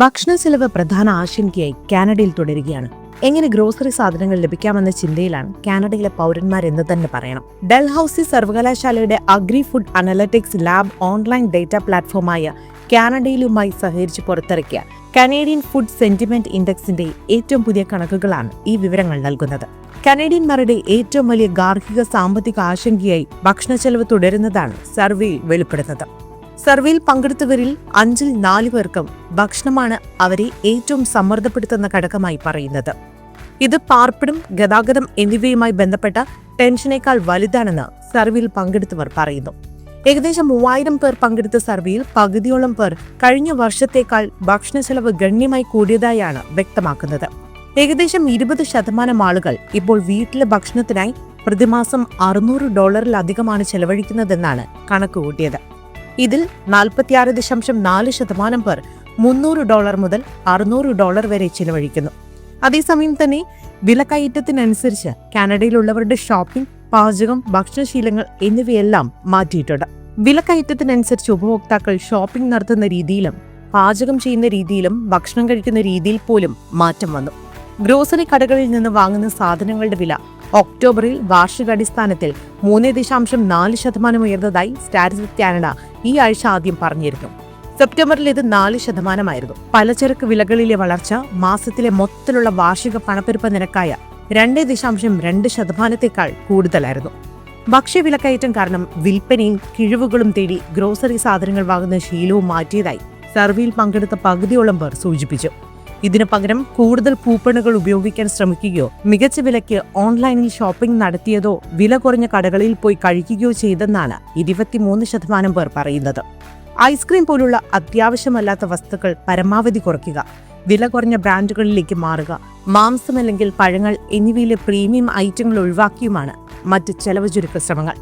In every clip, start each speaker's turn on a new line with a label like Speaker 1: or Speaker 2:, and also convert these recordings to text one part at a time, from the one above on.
Speaker 1: ഭക്ഷണ ചെലവ് പ്രധാന ആശങ്കയായി കാനഡയിൽ തുടരുകയാണ്. എങ്ങനെ ഗ്രോസറി സാധനങ്ങൾ ലഭിക്കാമെന്ന ചിന്തയിലാണ് കാനഡയിലെ പൗരന്മാരെന്ന് തന്നെ പറയണം. ഡൽഹൌസി സർവകലാശാലയുടെ agri food analytics lab online data പ്ലാറ്റ്ഫോമായ കാനഡയിലുമായി സഹകരിച്ച് പുറത്തിറക്കിയ കനേഡിയൻ ഫുഡ് സെന്റിമെന്റ് ഇൻഡെക്സിന്റെ ഏറ്റവും പുതിയ കണക്കുകളാണ് ഈ വിവരങ്ങൾ നൽകുന്നത്. കനേഡിയന്മാരുടെ ഏറ്റവും വലിയ ഗാർഹിക സാമ്പത്തിക ആശങ്കയായി ഭക്ഷണ ചെലവ് തുടരുന്നതാണ് സർവേയിൽ വെളിപ്പെടുന്നത്. സർവേയിൽ പങ്കെടുത്തവരിൽ അഞ്ചിൽ നാല് പേർക്കും ഭക്ഷണമാണ് അവരെ ഏറ്റവും സമ്മർദ്ദപ്പെടുത്തുന്ന ഘടകമായി പറയുന്നത്. ഇത് പാർപ്പിടം ഗതാഗതം എന്നിവയുമായി ബന്ധപ്പെട്ട ടെൻഷനേക്കാൾ വലുതാണെന്ന് സർവേയിൽ പങ്കെടുത്തവർ പറയുന്നു. ഏകദേശം മൂവായിരം പേർ പങ്കെടുത്ത സർവേയിൽ പകുതിയോളം പേർ കഴിഞ്ഞ വർഷത്തേക്കാൾ ഭക്ഷണ ചെലവ് ഗണ്യമായി കൂടിയതായാണ് വ്യക്തമാക്കുന്നത്. ഏകദേശം ഇരുപത് ശതമാനം ആളുകൾ ഇപ്പോൾ വീട്ടിലെ ഭക്ഷണത്തിനായി പ്രതിമാസം അറുന്നൂറ് ഡോളറിലധികമാണ് ചെലവഴിക്കുന്നതെന്നാണ് കണക്കുകൂട്ടിയത്. ഇതിൽ നാൽപ്പത്തിയാറ് ദശാംശം നാല് ശതമാനം പേർ മുന്നൂറ് ഡോളർ മുതൽ അറുന്നൂറ് ഡോളർ വരെ ചിലവഴിക്കുന്നു. അതേസമയം തന്നെ വിലക്കയറ്റത്തിനനുസരിച്ച് കാനഡയിലുള്ളവരുടെ ഷോപ്പിംഗ് പാചകം ഭക്ഷണശീലങ്ങൾ എന്നിവയെല്ലാം മാറ്റിയിട്ടുണ്ട്. വിലക്കയറ്റത്തിനനുസരിച്ച് ഉപഭോക്താക്കൾ ഷോപ്പിംഗ് നടത്തുന്ന രീതിയിലും പാചകം ചെയ്യുന്ന രീതിയിലും ഭക്ഷണം കഴിക്കുന്ന രീതിയിൽ പോലും മാറ്റം വന്നു. ഗ്രോസറി കടകളിൽ നിന്ന് വാങ്ങുന്ന സാധനങ്ങളുടെ വില ഒക്ടോബറിൽ വാർഷികാടിസ്ഥാനത്തിൽ മൂന്ന് ദശാംശം നാല് ശതമാനം ഉയർന്നതായി സ്റ്റാറ്റിസ്റ്റിക് കാനഡ ഈ ആഴ്ച ആദ്യം പറഞ്ഞിരുന്നു. സെപ്റ്റംബറിൽ ഇത് നാല് ശതമാനമായിരുന്നു. പലചരക്ക് വിലകളിലെ വളർച്ച മാസത്തിലെ മൊത്തത്തിലുള്ള വാർഷിക പണപ്പെരുപ്പ നിരക്കായ രണ്ട് ദശാംശം രണ്ട് ശതമാനത്തേക്കാൾ കൂടുതലായിരുന്നു. ഭക്ഷ്യവിലക്കയറ്റം കാരണം വിൽപ്പനയും കിഴിവുകളും തേടി ഗ്രോസറി സാധനങ്ങൾ വാങ്ങുന്ന ശീലവും മാറ്റിയതായി സർവേയിൽ പങ്കെടുത്ത പകുതിയോളം പേർ സൂചിപ്പിച്ചു. ഇതിനു പകരം കൂടുതൽ കൂപ്പണുകൾ ഉപയോഗിക്കാൻ ശ്രമിക്കുകയോ മികച്ച വിലയ്ക്ക് ഓൺലൈനിൽ ഷോപ്പിംഗ് നടത്തിയതോ വില കുറഞ്ഞ കടകളിൽ പോയി കഴിക്കുകയോ ചെയ്തെന്നാണ് ഇരുപത്തിമൂന്ന് ശതമാനം പേർ പറയുന്നത്. ഐസ്ക്രീം പോലുള്ള അത്യാവശ്യമല്ലാത്ത വസ്തുക്കൾ പരമാവധി കുറയ്ക്കുക വില കുറഞ്ഞ ബ്രാൻഡുകളിലേക്ക് മാറുക മാംസം അല്ലെങ്കിൽ പഴങ്ങൾ എന്നിവയിലെ പ്രീമിയം ഐറ്റങ്ങൾ ഒഴിവാക്കിയുമാണ് മറ്റ് ചെലവ് ചുരുക്ക ശ്രമങ്ങൾ.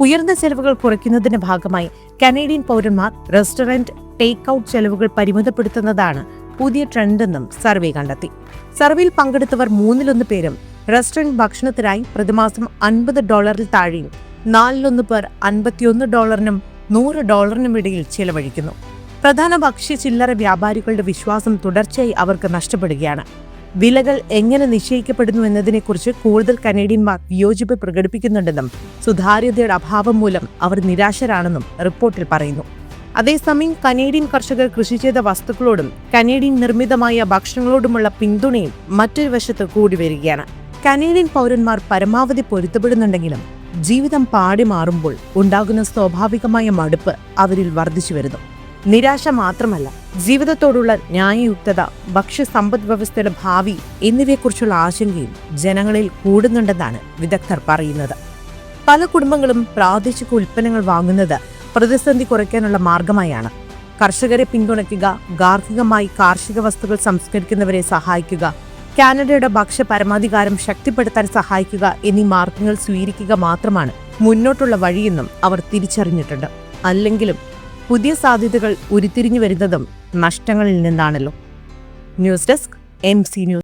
Speaker 1: ഉയർന്ന ചെലവുകൾ കുറയ്ക്കുന്നതിന്റെ ഭാഗമായി കനേഡിയൻ പൗരന്മാർ റെസ്റ്റോറന്റ് ടേക്ക് ഔട്ട് ചെലവുകൾ പരിമിതപ്പെടുത്തുന്നതാണ് പുതിയ ട്രെൻഡെന്നും സർവേ കണ്ടെത്തി. സർവേയിൽ പങ്കെടുത്തവർ മൂന്നിലൊന്ന് പേരും റെസ്റ്റോറന്റ് ഭക്ഷണത്തിനായി പ്രതിമാസം അൻപത് ഡോളറിൽ താഴെയും നാലിലൊന്ന് പേർ അൻപത്തിയൊന്ന് ഡോളറിനും നൂറ് ഡോളറിനും ഇടയിൽ ചെലവഴിക്കുന്നു. പ്രധാന ഭക്ഷ്യ ചില്ലറ വ്യാപാരികളുടെ വിശ്വാസം തുടർച്ചയായി അവർക്ക് നഷ്ടപ്പെടുകയാണ്. വിലകൾ എങ്ങനെ നിശ്ചയിക്കപ്പെടുന്നു എന്നതിനെക്കുറിച്ച് കൂടുതൽ കനേഡിയന്മാർ വിയോജിപ്പ് പ്രകടിപ്പിക്കുന്നുണ്ടെന്നും സുതാര്യതയുടെ അഭാവം മൂലം അവർ നിരാശരാണെന്നും റിപ്പോർട്ടിൽ പറയുന്നു. അതേസമയം കനേഡിയൻ കർഷകർ കൃഷി ചെയ്ത വസ്തുക്കളോടും കനേഡിയൻ നിർമ്മിതമായ ഭക്ഷണങ്ങളോടുമുള്ള പിന്തുണയും മറ്റൊരു വശത്ത് കൂടി വരികയാണ്. കനേഡിയൻ പൗരന്മാർ പരമാവധി പൊരുത്തപ്പെടുന്നുണ്ടെങ്കിലും ജീവിതം പാടി മാറുമ്പോൾ ഉണ്ടാകുന്ന സ്വാഭാവികമായ മടുപ്പ് അവരിൽ വർദ്ധിച്ചു വരുന്നു. നിരാശ മാത്രമല്ല ജീവിതത്തോടുള്ള ന്യായയുക്തത ഭക്ഷ്യസമ്പദ് വ്യവസ്ഥയുടെ ഭാവി എന്നിവയെക്കുറിച്ചുള്ള ആശങ്കയും ജനങ്ങളിൽ കൂടുന്നുണ്ടെന്നാണ് വിദഗ്ധർ പറയുന്നത്. പല കുടുംബങ്ങളും പ്രാദേശിക ഉൽപ്പന്നങ്ങൾ വാങ്ങുന്നത് പ്രതിസന്ധി കുറയ്ക്കാനുള്ള മാർഗമായാണ്. കർഷകരെ പിന്തുണയ്ക്കുക ഗാർഹികമായി കാർഷിക വസ്തുക്കൾ സംസ്കരിക്കുന്നവരെ സഹായിക്കുക കാനഡയുടെ ഭക്ഷ്യ പരമാധികാരം ശക്തിപ്പെടുത്താൻ സഹായിക്കുക എന്നീ മാർഗങ്ങൾ സ്വീകരിക്കുക മാത്രമാണ് മുന്നോട്ടുള്ള വഴിയെന്നും അവർ തിരിച്ചറിഞ്ഞിട്ടുണ്ട്. അല്ലെങ്കിലും പുതിയ സാധ്യതകൾ ഉരുത്തിരിഞ്ഞു വരുന്നതും നഷ്ടങ്ങളിൽ നിന്നാണല്ലോ. News desk M C news.